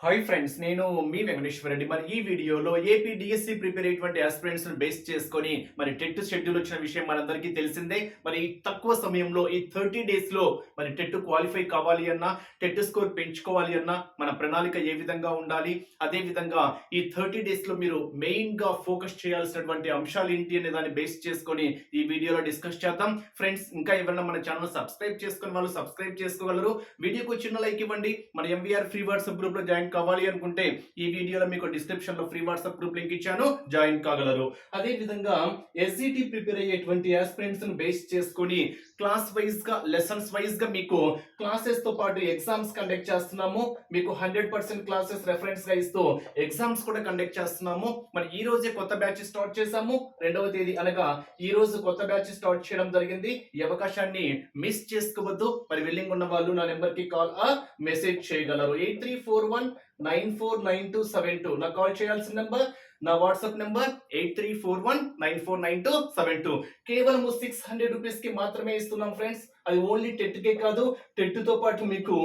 Hi friends నేను మీ వెంకటేశ్వర రెడ్డి. మరి ఈ వీడియోలో ఏపీ డిఎస్సి ప్రిపేర్ అయ్యేటువంటి ఆస్పిరెంట్స్ బేస్ చేసుకొని మరి టెట్ షెడ్యూల్ వచ్చిన విషయం మనందరికీ తెలిసిందే. మరి తక్కువ సమయంలో ఈ థర్టీ డేస్లో మరి టెట్ క్వాలిఫై కావాలి అన్నా టెట్ స్కోర్ పెంచుకోవాలి అన్నా మన ప్రణాళిక ఏ విధంగా ఉండాలి? అదే విధంగా ఈ థర్టీ డేస్లో మీరు మెయిన్గా ఫోకస్ చేయాల్సినటువంటి అంశాలు ఏంటి అనే దాన్ని బేస్ చేసుకొని ఈ వీడియోలో డిస్కస్ చేద్దాం. ఫ్రెండ్స్ ఇంకా ఎవరైనా మన ఛానల్ సబ్స్క్రైబ్ చేసుకుని వాళ్ళు సబ్స్క్రైబ్ చేసుకోగలరు. వీడియోకి చిన్న లైక్ ఇవ్వండి. మన MVR free WhatsApp group join join కావాలి అనుకుంటే ఈ వీడియోలో మీకు డిస్క్రిప్షన్లో ఫ్రీ వాట్సాప్ గ్రూప్ లింక్ ఇచ్చాను. జాయిన్ కాగలరు. అదే విధంగా ఎస్జిటి ప్రిపేర్ అయ్యేటువంటి ఆస్పిరెంట్స్ను బేస్ చేసుకొని క్లాస్ వైజ్గా లెసన్స్ వైజ్గా మీకు క్లాసెస్తో పాటు ఎగ్జామ్స్ కండక్ట్ చేస్తున్నాము. మీకు హండ్రెడ్ పర్సెంట్ క్లాసెస్ రెఫరెన్స్గా ఇస్తూ ఎగ్జామ్స్ కూడా కండక్ట్ చేస్తున్నాము. మరి ఈ రోజే కొత్త బ్యాచ్ స్టార్ట్ చేశాము. రెండవ తేదీ అనగా ఈ రోజు కొత్త బ్యాచ్ స్టార్ట్ చేయడం జరిగింది. ఈ అవకాశాన్ని మిస్ చేసుకోవద్దు. మరి విల్లింగ్ ఉన్న వాళ్ళు నా నెంబర్కి కాల్ ఆ మెసేజ్ చేయగలరు. Eight three four one nine four nine two seven two నాకు కాల్ చేయాల్సిన నెంబర్ నా WhatsApp number eight three four one nine four nine two seven two కేవలం సిక్స్ హండ్రెడ్ రూపీస్కి మాత్రమే ఇస్తున్నాం ఫ్రెండ్స్ అది ఓన్లీ టెట్ కే కాదు టెట్తో పాటు మీకు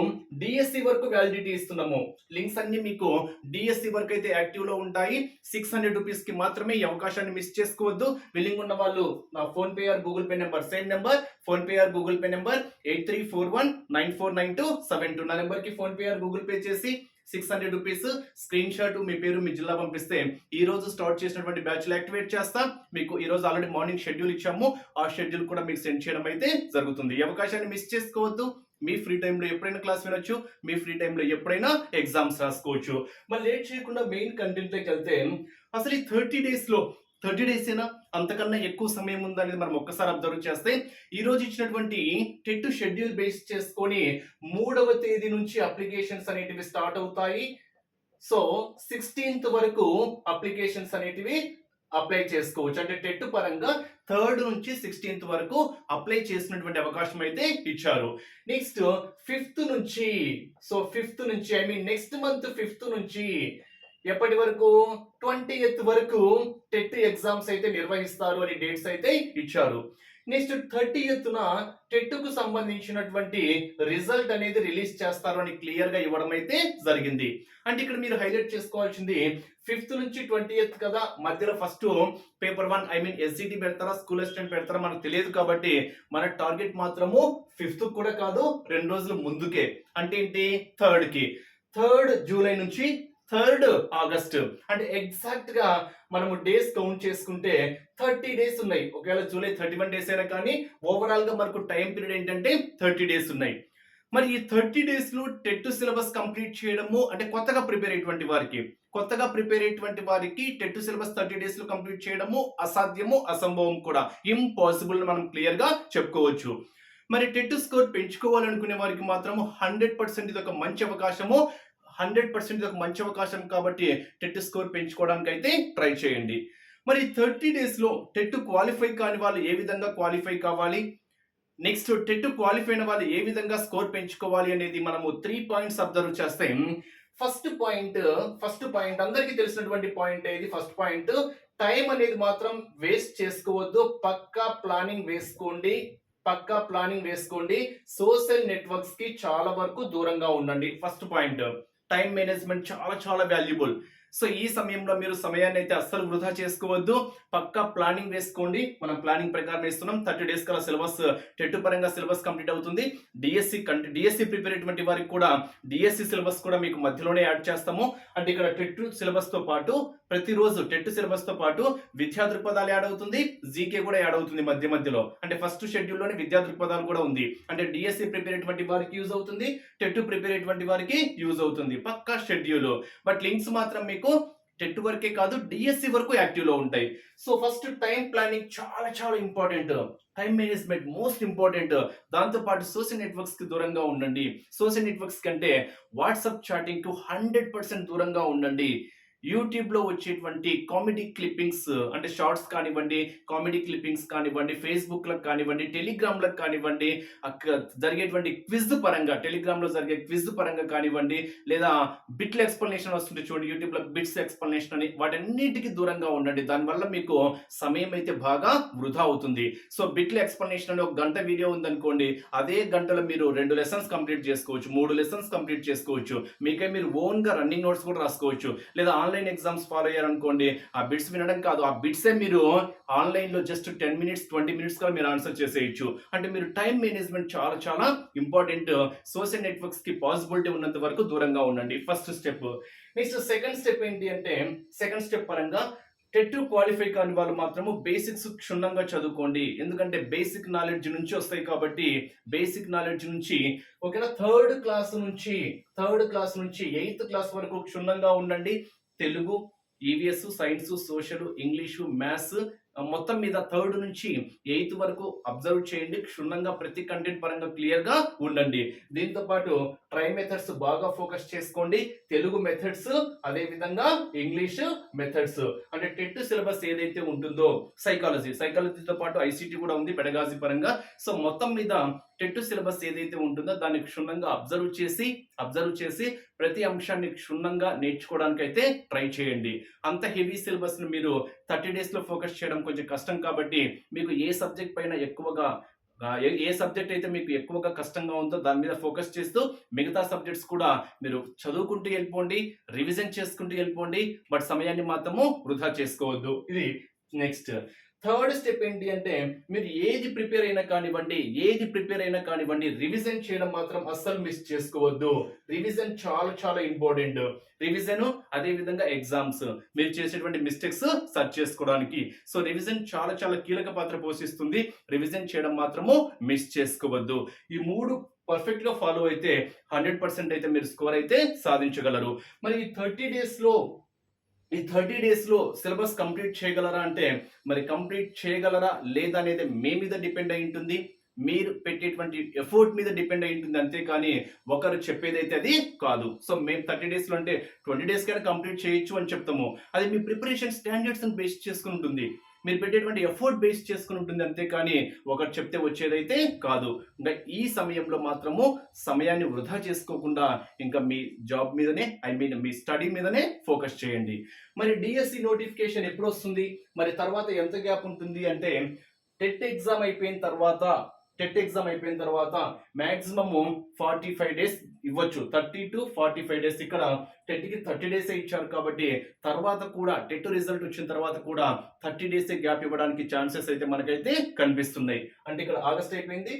డిఎస్సి వరకు వ్యాలిడిటీ ఇస్తున్నాము. లింక్స్ అన్ని మీకు డిఎస్సి వరకు అయితే యాక్టివ్లో ఉంటాయి. సిక్స్ హండ్రెడ్ రూపీస్కి మాత్రమే ఈ అవకాశాన్ని మిస్ చేసుకోవద్దు. విల్లింగ్ ఉన్న వాళ్ళు నా PhonePe or Google Pay number same number PhonePe or Google Pay number eight three four one nine four nine two seven two నా నెంబర్కి phone pay or Google Pay చేసి six hundred rupees. Screenshot మీ పేరు మీ జిల్లా పంపిస్తే ఈ రోజు స్టార్ట్ చేసినటువంటి బ్యాచ్ యాక్టివేట్ చేస్తా. మీకు ఈ రోజు ఆల్రెడీ మార్నింగ్ షెడ్యూల్ ఇచ్చాము. ఆ షెడ్యూల్ కూడా మీకు సెండ్ చేయడం అయితే జరుగుతుంది. ఈ అవకాశాన్ని మిస్ చేసుకోవద్దు. మీ ఫ్రీ టైంలో ఎప్పుడైనా క్లాస్ వినొచ్చు. మీ ఫ్రీ టైంలో ఎప్పుడైనా ఎగ్జామ్స్ రాసుకోవచ్చు. మరి లేట్ చేయకుండా మెయిన్ కంటెంట్లోకి వెళ్తే అసలు ఈ థర్టీ డేస్లో థర్టీ డేస్ అయినా అంతకన్నా ఎక్కువ సమయం ఉందా అనేది మనం ఒక్కసారి అబ్జర్వ్ చేస్తే ఈ రోజు ఇచ్చినటువంటి టెట్ షెడ్యూల్ బేస్ చేసుకొని మూడవ తేదీ నుంచి అప్లికేషన్స్ అనేటివి స్టార్ట్ అవుతాయి. సో సిక్స్టీన్త్ వరకు అప్లికేషన్స్ అనేటివి అప్లై చేసుకోవచ్చు. అంటే టెట్ పరంగా థర్డ్ నుంచి సిక్స్టీన్త్ వరకు అప్లై చేసినటువంటి అవకాశం అయితే ఇచ్చారు. నెక్స్ట్ ఫిఫ్త్ నుంచి సో ఫిఫ్త్ నుంచి I mean next month fifth నుంచి ఎప్పటి వరకు? ట్వంటీ ఎయిత్ వరకు టెట్ ఎగ్జామ్స్ అయితే నిర్వహిస్తారు అనే డేట్స్ అయితే ఇచ్చారు. నెక్స్ట్ థర్టీ ఎత్తున టెట్కు సంబంధించినటువంటి రిజల్ట్ అనేది రిలీజ్ చేస్తారు అని క్లియర్గా ఇవ్వడం అయితే జరిగింది. అంటే ఇక్కడ మీరు హైలైట్ చేసుకోవాల్సింది ఫిఫ్త్ నుంచి ట్వంటీ ఎయిత్ కదా మధ్యలో first paper one I mean SCT పెడతారా స్కూల్ అసిస్టెంట్ పెడతారా మనకు తెలియదు కాబట్టి మన టార్గెట్ మాత్రము ఫిఫ్త్ కూడా కాదు రెండు రోజులు ముందుకే. అంటే ఏంటి? థర్డ్కి థర్డ్ జూలై నుంచి థర్డ్ ఆగస్ట్. అంటే ఎగ్జాక్ట్గా మనము డేస్ కౌంట్ చేసుకుంటే థర్టీ డేస్ ఉన్నాయి. ఒకవేళ జూలై థర్టీ వన్ డేస్ అయినా కానీ ఓవరాల్గా మనకు టైం పీరియడ్ ఏంటంటే థర్టీ డేస్ ఉన్నాయి. మరి ఈ థర్టీ డేస్లో టెట్ సిలబస్ కంప్లీట్ చేయడము అంటే కొత్తగా ప్రిపేర్ అయ్యేటువంటి వారికి కొత్తగా ప్రిపేర్ అయ్యేటువంటి వారికి టెట్ సిలబస్ థర్టీ డేస్లో కంప్లీట్ చేయడము అసాధ్యము అసంభవం కూడా. ఇంపాసిబుల్ మనం క్లియర్గా చెప్పుకోవచ్చు. మరి టెట్ స్కోర్ పెంచుకోవాలనుకునే వారికి మాత్రం హండ్రెడ్ పర్సెంట్ ఇది ఒక మంచి అవకాశము. హండ్రెడ్ పర్సెంట్ ఒక మంచి అవకాశం కాబట్టి టెట్ స్కోర్ పెంచుకోవడానికి అయితే ట్రై చేయండి. మరి థర్టీ డేస్లో టెట్ క్వాలిఫై కాని వాళ్ళు ఏ విధంగా క్వాలిఫై కావాలి? నెక్స్ట్ టెట్ క్వాలిఫై అయిన వాళ్ళు ఏ విధంగా స్కోర్ పెంచుకోవాలి అనేది మనము త్రీ పాయింట్స్ అబ్జర్వ్ చేస్తే ఫస్ట్ పాయింట్ ఫస్ట్ పాయింట్ అందరికీ తెలిసినటువంటి పాయింట్ ఏది? ఫస్ట్ పాయింట్ టైం అనేది మాత్రం వేస్ట్ చేసుకోవద్దు. పక్కా ప్లానింగ్ వేసుకోండి. పక్కా ప్లానింగ్ వేసుకోండి. సోషల్ నెట్వర్క్స్కి చాలా వరకు దూరంగా ఉండండి. First point. టైం మేనేజ్మెంట్ చాలా చాలా వాల్యుబుల్. సో ఈ సమయంలో మీరు సమయాన్ని అయితే అస్సలు వృధా చేసుకోవద్దు. పక్కా ప్లానింగ్ వేసుకోండి. మనం ప్లానింగ్ ప్రకారం వేస్తున్నాం. థర్టీ డేస్ కల సిలబస్ టెట్ పరంగా సిలబస్ కంప్లీట్ అవుతుంది. డిఎస్సి డిఎస్సి ప్రిపేర్ అయినటువంటి వారికి కూడా డిఎస్సి సిలబస్ కూడా మీకు మధ్యలోనే యాడ్ చేస్తాము. అంటే ఇక్కడ టెట్ సిలబస్తో పాటు ప్రతిరోజు టెట్ సిలబస్తో పాటు విద్యా దృక్పథాలు యాడ్ అవుతుంది. జీకే కూడా యాడ్ అవుతుంది మధ్య మధ్యలో. అంటే ఫస్ట్ షెడ్యూల్లోనే విద్యా దృక్పథాలు కూడా ఉంది. అంటే డిఎస్సి ప్రిపేర్ అయినటువంటి వారికి యూజ్ అవుతుంది. టెట్ ప్రిపేర్ అయినటువంటి వారికి యూజ్ అవుతుంది. పక్కా షెడ్యూల్. బట్ లింక్స్ మాత్రం మీకు టెట్ వరకే కాదు డిఎస్సి వరకు యాక్టివ్లో ఉంటాయి. సో ఫస్ట్ టైం ప్లానింగ్ చాలా చాలా important. Time management most important. దాంతో పాటు సోషల్ నెట్వర్క్స్కి దూరంగా ఉండండి. సోషల్ నెట్వర్క్స్ కంటే WhatsApp chatting to hundred percent దూరంగా ఉండండి. యూట్యూబ్లో వచ్చేటువంటి కామెడీ క్లిప్పింగ్స్ అంటే షార్ట్స్ కానివ్వండి కామెడీ క్లిప్పింగ్స్ కానివ్వండి ఫేస్బుక్లకు కానివ్వండి టెలిగ్రామ్లకు కానివ్వండి జరిగేటువంటి క్విజ్ పరంగా టెలిగ్రామ్లో జరిగే క్విజ్ పరంగా కానివ్వండి లేదా బిట్ల ఎక్స్ప్లెనేషన్ వస్తుంది చూడండి యూట్యూబ్లో బిట్స్ ఎక్స్ప్లెనేషన్ అని వాటన్నిటికీ దూరంగా ఉండండి. దానివల్ల మీకు సమయం అయితే బాగా వృధా అవుతుంది. సో బిట్ల ఎక్స్ప్లెనేషన్ అని ఒక గంట వీడియో ఉందనుకోండి అదే గంటలో మీరు రెండు లెసన్స్ కంప్లీట్ చేసుకోవచ్చు మూడు లెసన్స్ కంప్లీట్ చేసుకోవచ్చు మీకే మీరు ఓన్గా రన్నింగ్ నోట్స్ కూడా రాసుకోవచ్చు లేదా ఆన్లైన్ ఆన్లైన్ ఎగ్జామ్స్ ఫాలో అయ్యారనుకోండి ఆ బిట్స్ వినడం కాదు. ఆ బిట్సే మీరు ఆన్లైన్లో just ten minutes twenty minutes కూడా మీరు ఆన్సర్ చేసేయచ్చు. అంటే మీరు టైం మేనేజ్మెంట్ చాలా చాలా ఇంపార్టెంట్. సోషల్ నెట్వర్క్స్కి పాసిబిలిటీ ఉన్నంత వరకు దూరంగా ఉండండి. First step. Next second step ఏంటి అంటే సెకండ్ స్టెప్ పరంగా టెట్ క్వాలిఫై కాని వాళ్ళు మాత్రము బేసిక్స్ క్షుణ్ణంగా చదువుకోండి. ఎందుకంటే బేసిక్ నాలెడ్జ్ నుంచి వస్తాయి కాబట్టి బేసిక్ నాలెడ్జ్ నుంచి ఒకవేళ థర్డ్ క్లాస్ నుంచి థర్డ్ క్లాస్ నుంచి ఎయిత్ క్లాస్ వరకు క్షుణ్ణంగా ఉండండి. Telugu EVS science social English maths మొత్తం మీద థర్డ్ నుంచి ఎయిత్ వరకు అబ్జర్వ్ చేయండి. క్షుణ్ణంగా ప్రతి కంటెంట్ పరంగా క్లియర్గా ఉండండి. దీంతో పాటు ట్రై మెథడ్స్ బాగా ఫోకస్ చేసుకోండి. తెలుగు మెథడ్స్ అదేవిధంగా ఇంగ్లీష్ మెథడ్స్ అంటే టెట్ సిలబస్ ఏదైతే ఉంటుందో సైకాలజీ సైకాలజీతో పాటు ఐసీటీ కూడా ఉంది పెడగాజీ పరంగా. సో మొత్తం మీద టెట్ సిలబస్ ఏదైతే ఉంటుందో దాన్ని క్షుణ్ణంగా అబ్జర్వ్ చేసి అబ్జర్వ్ చేసి ప్రతి అంశాన్ని క్షుణ్ణంగా నేర్చుకోవడానికి అయితే ట్రై చేయండి. అంత హెవీ సిలబస్ని మీరు థర్టీ డేస్లో ఫోకస్ చేయడం కొంచెం కష్టం కాబట్టి మీకు ఏ సబ్జెక్ట్ పైన ఎక్కువగా ఏ- ఏ సబ్జెక్ట్ అయితే మీకు ఎక్కువగా కష్టంగా ఉందో దాని మీద ఫోకస్ చేస్తూ మిగతా సబ్జెక్ట్స్ కూడా మీరు చదువుకుంటూ వెళ్ళిపోండి రివిజన్ చేసుకుంటూ వెళ్ళిపోండి బట్ సమయాన్ని మాత్రము వృధా చేసుకోవద్దు. ఇది నెక్స్ట్. థర్డ్ స్టెప్ ఏంటి అంటే మీరు ఏది ప్రిపేర్ అయినా కానివ్వండి ఏది ప్రిపేర్ అయినా కానివ్వండి రివిజన్ చేయడం మాత్రం అస్సలు మిస్ చేసుకోవద్దు. రివిజన్ చాలా చాలా ఇంపార్టెంట్. రివిజన్ అదే విధంగా ఎగ్జామ్స్. మీరు చేసేటువంటి మిస్టేక్స్ సర్చ్ చేసుకోవడానికి. సో రివిజన్ చాలా చాలా కీలక పాత్ర పోషిస్తుంది. రివిజన్ చేయడం మాత్రము మిస్ చేసుకోవద్దు. ఈ మూడు పర్ఫెక్ట్గా ఫాలో అయితే హండ్రెడ్ పర్సెంట్ అయితే మీరు స్కోర్ అయితే సాధించగలరు. మరి ఈ థర్టీ డేస్లో ఈ థర్టీ డేస్లో సిలబస్ కంప్లీట్ చేయగలరా అంటే మరి కంప్లీట్ చేయగలరా లేదా అనేది మీ మీద డిపెండ్ అయి ఉంటుంది. మీరు పెట్టేటువంటి ఎఫర్ట్ మీద డిపెండ్ అయి ఉంటుంది అంతేకాని ఒకరు చెప్పేదైతే అది కాదు. సో మేము థర్టీ డేస్లో అంటే ట్వంటీ డేస్ కైనా కంప్లీట్ చేయొచ్చు అని చెప్తాము. అది మీ ప్రిపరేషన్ స్టాండర్డ్స్ బేస్ చేసుకుని ఉంటుంది. మీరు పెట్టేటువంటి ఎఫర్ట్ బేస్ చేసుకుని ఉంటుంది అంతే కానీ ఒకటి చెప్తే వచ్చేదైతే కాదు. ఇంకా ఈ సమయంలో మాత్రము సమయాన్ని వృధా చేసుకోకుండా ఇంకా మీ జాబ్ మీదనే ఐ మీన్ మీ స్టడీ మీదనే ఫోకస్ చేయండి. మరి డిఎస్సి నోటిఫికేషన్ ఎప్పుడు వస్తుంది? మరి తర్వాత ఎంత గ్యాప్ ఉంటుంది అంటే టెట్ ఎగ్జామ్ అయిపోయిన తర్వాత టెట్ ఎగ్జామ్ అయిపోయిన తర్వాత మ్యాక్సిమము ఫార్టీ ఫైవ్ డేస్ ఇవ్వచ్చు. Thirty to forty five days ఇక్కడ టెట్కి థర్టీ డేస్ ఇచ్చారు కాబట్టి తర్వాత కూడా టెట్ రిజల్ట్ వచ్చిన తర్వాత కూడా థర్టీ డేస్ గ్యాప్ ఇవ్వడానికి ఛాన్సెస్ అయితే మనకైతే కనిపిస్తున్నాయి. అంటే ఇక్కడ ఆగస్ట్ అయిపోయింది.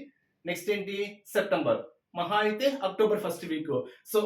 నెక్స్ట్ ఏంటి? సెప్టెంబర్. మహా అయితే అక్టోబర్ ఫస్ట్ వీక్ సో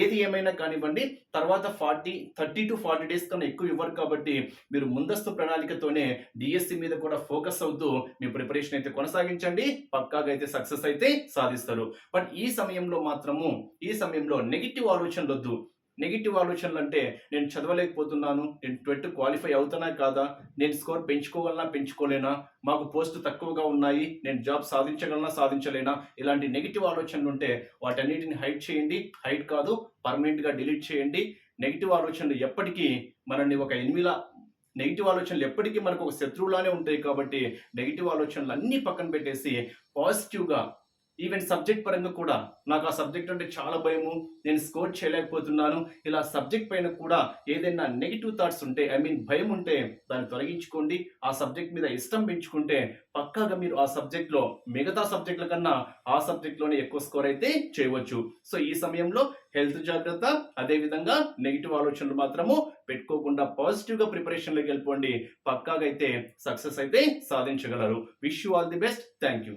ఏది ఏమైనా కానివ్వండి తర్వాత forty thirty to forty days కన్నా ఎక్కువ ఇవ్వరు కాబట్టి మీరు ముందస్తు ప్రణాళికతోనే డిఎస్సి మీద కూడా ఫోకస్ అవుతూ మీ ప్రిపరేషన్ అయితే కొనసాగించండి. పక్కాగా అయితే సక్సెస్ అయితే సాధిస్తారు. బట్ ఈ సమయంలో మాత్రము ఈ సమయంలో నెగిటివ్ ఆలోచనలు వద్దు నెగిటివ్ ఆలోచనలు అంటే నేను చదవలేకపోతున్నాను నేను ట్వెట్ క్వాలిఫై అవుతానా కాదా నేను స్కోర్ పెంచుకోగలనా పెంచుకోలేనా మాకు పోస్ట్ తక్కువగా ఉన్నాయి నేను జాబ్ సాధించగలనా సాధించలేనా ఇలాంటి నెగిటివ్ ఆలోచనలు ఉంటే వాటన్నిటిని హైడ్ చేయండి హైడ్ కాదు పర్మనెంట్గా డిలీట్ చేయండి. నెగిటివ్ ఆలోచనలు ఎప్పటికీ మనల్ని ఒక ఎనిమిలా నెగిటివ్ ఆలోచనలు ఎప్పటికీ మనకు ఒక శత్రువులానే ఉంటాయి కాబట్టి నెగిటివ్ ఆలోచనలు అన్నీ పక్కన పెట్టేసి పాజిటివ్గా ఈవెన్ సబ్జెక్ట్ పరంగా కూడా నాకు ఆ సబ్జెక్ట్ అంటే చాలా భయము. నేను స్కోర్ చేయలేకపోతున్నాను. ఇలా సబ్జెక్ట్ పైన కూడా ఏదైనా నెగిటివ్ థాట్స్ ఉంటే ఐ మీన్ భయం ఉంటే దాన్ని తొలగించుకోండి. ఆ సబ్జెక్ట్ మీద ఇష్టం పెంచుకుంటే పక్కాగా మీరు ఆ సబ్జెక్ట్లో మిగతా సబ్జెక్టుల కన్నా ఆ సబ్జెక్ట్లోనే ఎక్కువ స్కోర్ అయితే చేయవచ్చు. సో ఈ సమయంలో హెల్త్ జాగ్రత్త అదేవిధంగా నెగిటివ్ ఆలోచనలు మాత్రము పెట్టుకోకుండా పాజిటివ్గా ప్రిపరేషన్లోకి వెళ్ళిపోండి. పక్కాగా అయితే సక్సెస్ అయితే సాధించగలరు. Wish you all the best thank you